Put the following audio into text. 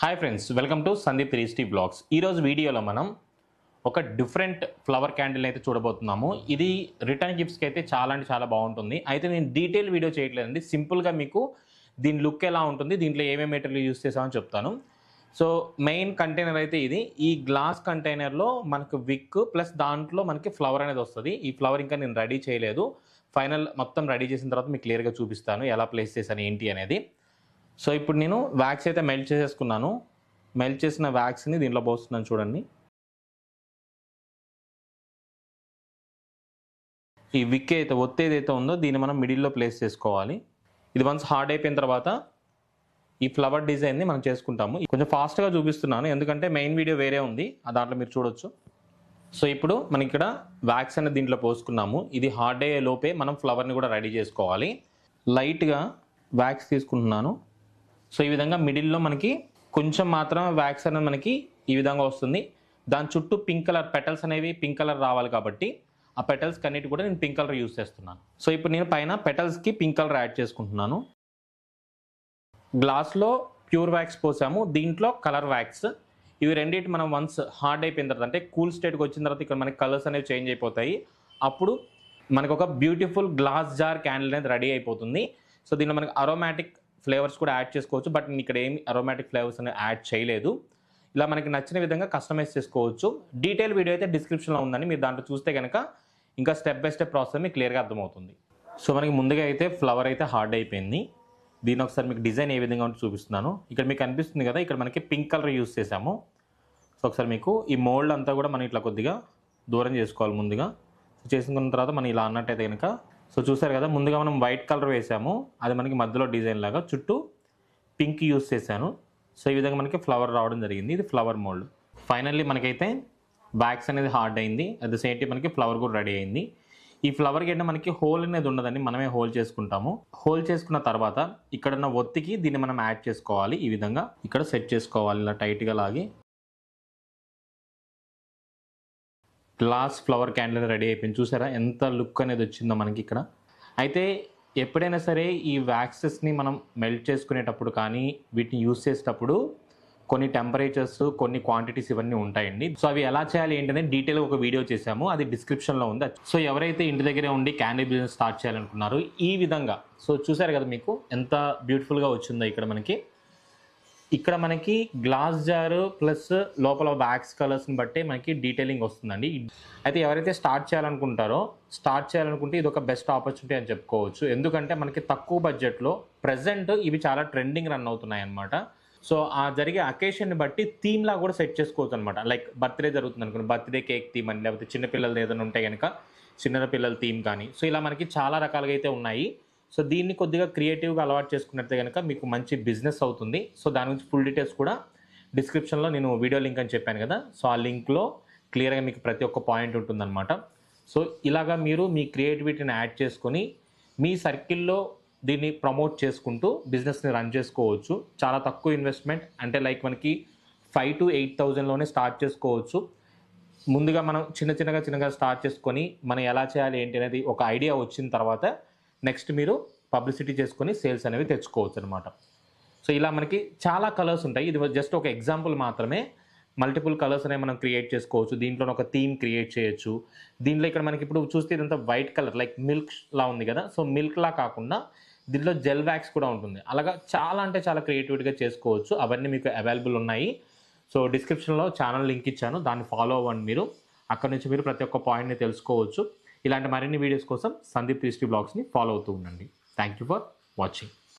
Hi friends welcome to Sandeep three స్టీ blogs ఈరోజు వీడియోలో మనం ఒక డిఫరెంట్ ఫ్లవర్ క్యాండిల్ అయితే చూడబోతున్నాము. ఇది రిటర్న్ గిఫ్ట్స్కి అయితే చాలా అంటే చాలా బాగుంటుంది. అయితే నేను డీటెయిల్ వీడియో చేయట్లేదండి. సింపుల్గా మీకు దీని లుక్ ఎలా ఉంటుంది దీంట్లో ఏమేమి మెటీరియల్ యూస్ చేసామని చెప్తాను. సో మెయిన్ కంటైనర్ అయితే ఇది. ఈ గ్లాస్ కంటైనర్లో మనకు విక్ ప్లస్ దాంట్లో మనకి ఫ్లవర్ అనేది వస్తుంది. ఈ ఫ్లవర్ ఇంకా నేను రెడీ చేయలేదు. ఫైనల్ మొత్తం రెడీ చేసిన తర్వాత మీకు క్లియర్గా చూపిస్తాను ఎలా ప్లేస్ చేశాను ఏంటి అనేది. సో ఇప్పుడు నేను వ్యాక్స్ అయితే మెల్ట్ చేసేసుకున్నాను. మెల్ట్ చేసిన వ్యాక్స్ని దీంట్లో పోస్తున్నాను చూడండి. ఈ విక్ అయితే ఒత్తి ఏదైతే ఉందో దీన్ని మనం మిడిల్లో ప్లేస్ చేసుకోవాలి. ఇది వన్స్ హార్డ్ అయిపోయిన తర్వాత ఈ ఫ్లవర్ డిజైన్ని మనం చేసుకుంటాము. కొంచెం ఫాస్ట్గా చూపిస్తున్నాను ఎందుకంటే మెయిన్ వీడియో వేరే ఉంది. ఆ దాంట్లో మీరు చూడొచ్చు. సో ఇప్పుడు మనం ఇక్కడ వ్యాక్స్ అనేది దీంట్లో పోసుకున్నాము. ఇది హార్డ్ అయ్యే లోపే మనం ఫ్లవర్ని కూడా రెడీ చేసుకోవాలి. లైట్గా వ్యాక్స్ తీసుకుంటున్నాను. సో ఈ విధంగా మిడిల్లో మనకి కొంచెం మాత్రం వ్యాక్స్ అనేది మనకి ఈ విధంగా వస్తుంది. దాని చుట్టూ పింక్ కలర్ పెటల్స్ అనేవి పింక్ కలర్ రావాలి కాబట్టి ఆ పెటల్స్ కన్నిటి కూడా నేను పింక్ కలర్ యూస్ చేస్తున్నాను. సో ఇప్పుడు నేను పైన పెటల్స్కి పింక్ కలర్ యాడ్ చేసుకుంటున్నాను. గ్లాస్లో ప్యూర్ వ్యాక్స్ పోసాము. దీంట్లో కలర్ వ్యాక్స్ ఇవి రెండింటి మనం వన్స్ హార్డ్ అయిపోయిన తర్వాత అంటే కూల్ స్టేట్కి వచ్చిన తర్వాత ఇక్కడ మనకి కలర్స్ అనేవి చేంజ్ అయిపోతాయి. అప్పుడు మనకు ఒక బ్యూటిఫుల్ గ్లాస్ జార్ క్యాండిల్ అనేది రెడీ అయిపోతుంది. సో దీనిలో మనకి అరోమాటిక్ ఫ్లేవర్స్ కూడా యాడ్ చేసుకోవచ్చు. బట్ నేను ఇక్కడ ఏమి అరోమాటిక్ ఫ్లేవర్స్ అనేవి యాడ్ చేయలేదు. ఇలా మనకి నచ్చిన విధంగా కస్టమైజ్ చేసుకోవచ్చు. డీటెయిల్ వీడియో అయితే డిస్క్రిప్షన్లో ఉందని మీరు దాంట్లో చూస్తే కనుక ఇంకా స్టెప్ బై స్టెప్ ప్రాసెస్ మీకు క్లియర్గా అర్థమవుతుంది. సో మనకి ముందుగా అయితే ఫ్లవర్ అయితే హార్డ్ అయిపోయింది. దీని ఒకసారి మీకు డిజైన్ ఏ విధంగా ఉంటుందో చూపిస్తున్నాను. ఇక్కడ మీకు అనిపిస్తుంది కదా ఇక్కడ మనకి పింక్ కలర్ యూస్ చేసాము సో ఒకసారి మీకు ఈ మోల్డ్ అంతా కూడా మనం ఇట్లా కొద్దిగా దూరం చేసుకోవాలి ముందుగా. సో చేసుకున్న తర్వాత మనం ఇలా అన్నట్టయితే కనుక సో చూసారు కదా ముందుగా మనం వైట్ కలర్ వేసాము. అది మనకి మధ్యలో డిజైన్ లాగా చుట్టూ పింక్ యూస్ చేశాను. సో ఈ విధంగా మనకి ఫ్లవర్ రావడం జరిగింది. ఇది ఫ్లవర్ మోల్డ్. ఫైనల్లీ మనకైతే బ్యాగ్స్ అనేది హార్డ్ అయింది. అట్ ద సేమ్ మనకి ఫ్లవర్ కూడా రెడీ అయింది. ఈ ఫ్లవర్ గడ్డ మనకి హోల్ అనేది ఉండదండి మనమే హోల్ చేసుకుంటాము. హోల్ చేసుకున్న తర్వాత ఇక్కడ ఉన్న ఒత్తికి దీన్ని మనం యాడ్ చేసుకోవాలి. ఈ విధంగా ఇక్కడ సెట్ చేసుకోవాలి ఇలా టైట్గా లాగి. గ్లాస్ ఫ్లవర్ క్యాండిల్ రెడీ అయిపోయింది. చూసారా? ఎంత లుక్ అనేది వచ్చిందో మనకి ఇక్కడ. అయితే ఎప్పుడైనా సరే ఈ వ్యాక్సెస్ని మనం మెల్ట్ చేసుకునేటప్పుడు కానీ వీటిని యూస్ చేసేటప్పుడు కొన్ని టెంపరేచర్స్ కొన్ని క్వాంటిటీస్ ఇవన్నీ ఉంటాయండి. సో అవి ఎలా చేయాలి ఏంటనే డీటెయిల్ ఒక వీడియో చేశాము. అది డిస్క్రిప్షన్లో ఉంది. సో ఎవరైతే ఇంటి దగ్గరే ఉండి క్యాండీ బిజినెస్ స్టార్ట్ చేయాలనుకున్నారో ఈ విధంగా. సో చూసారు కదా మీకు ఎంత బ్యూటిఫుల్గా వచ్చిందో ఇక్కడ మనకి. ఇక్కడ మనకి గ్లాస్ జారు ప్లస్ లోపల బ్యాక్స్ కలర్స్ని బట్టి మనకి డీటెయిలింగ్ వస్తుందండి. అయితే ఎవరైతే స్టార్ట్ చేయాలనుకుంటారో స్టార్ట్ చేయాలనుకుంటే ఇది ఒక బెస్ట్ ఆపర్చునిటీ అని చెప్పుకోవచ్చు. ఎందుకంటే మనకి తక్కువ బడ్జెట్లో ప్రజెంట్ ఇవి చాలా ట్రెండింగ్ రన్ అవుతున్నాయి అనమాట సో ఆ జరిగే అకేషన్ని బట్టి థీమ్లా కూడా సెట్ చేసుకోవచ్చు అనమాట లైక్ బర్త్డే జరుగుతుంది అనుకోండి బర్త్డే కేక్ థీమ్ అని లేకపోతే చిన్నపిల్లలది ఏదైనా ఉంటే కనుక చిన్న పిల్లల థీమ్ కానీ. సో ఇలా మనకి చాలా రకాలుగా అయితే ఉన్నాయి. సో దీన్ని కొద్దిగా క్రియేటివ్గా అలవాటు చేసుకున్నట్లయితే కనుక మీకు మంచి బిజినెస్ అవుతుంది. సో దాని గురించి ఫుల్ డీటెయిల్స్ కూడా డిస్క్రిప్షన్లో నేను వీడియో లింక్ అని చెప్పాను కదా. సో ఆ లింక్లో క్లియర్గా మీకు ప్రతి ఒక్క పాయింట్ ఉంటుందన్నమాట. సో ఇలాగా మీరు మీ క్రియేటివిటీని యాడ్ చేసుకొని మీ సర్కిల్లో దీన్ని ప్రమోట్ చేసుకుంటూ బిజినెస్ని రన్ చేసుకోవచ్చు. చాలా తక్కువ ఇన్వెస్ట్మెంట్ అంటే లైక్ మనకి ఫైవ్ టు ఎయిట్ థౌజండ్లోనే స్టార్ట్ చేసుకోవచ్చు. ముందుగా మనం చిన్న చిన్నగా చిన్నగా స్టార్ట్ చేసుకొని మనం ఎలా చేయాలి ఏంటి అనేది ఒక ఐడియా వచ్చిన తర్వాత నెక్స్ట్ మీరు పబ్లిసిటీ చేసుకొని సేల్స్ అనేవి తెచ్చుకోవచ్చు అనమాట సో ఇలా మనకి చాలా కలర్స్ ఉంటాయి. ఇది జస్ట్ ఒక ఎగ్జాంపుల్ మాత్రమే. మల్టిపుల్ కలర్స్ అనేవి మనం క్రియేట్ చేసుకోవచ్చు. దీంట్లో ఒక థీమ్ క్రియేట్ చేయొచ్చు. దీంట్లో ఇక్కడ మనకి ఇప్పుడు చూస్తే ఇదంతా వైట్ కలర్ లైక్ మిల్క్ లా ఉంది కదా. సో మిల్క్ లా కాకుండా దీంట్లో జెల్ వ్యాక్స్ కూడా ఉంటుంది. అలాగా చాలా అంటే చాలా క్రియేటివిటీగా చేసుకోవచ్చు. అవన్నీ మీకు అవైలబుల్ ఉన్నాయి. సో డిస్క్రిప్షన్లో ఛానల్ లింక్ ఇచ్చాను. దాన్ని ఫాలో అవ్వండి మీరు. అక్కడ నుంచి మీరు ప్రతి ఒక్క పాయింట్ని తెలుసుకోవచ్చు. ఇలాంటి మరిన్ని వీడియోస్ కోసం సందీప్ త్రీ బ్లాగ్స్ని ఫాలో అవుతూ ఉండండి. Thank you for watching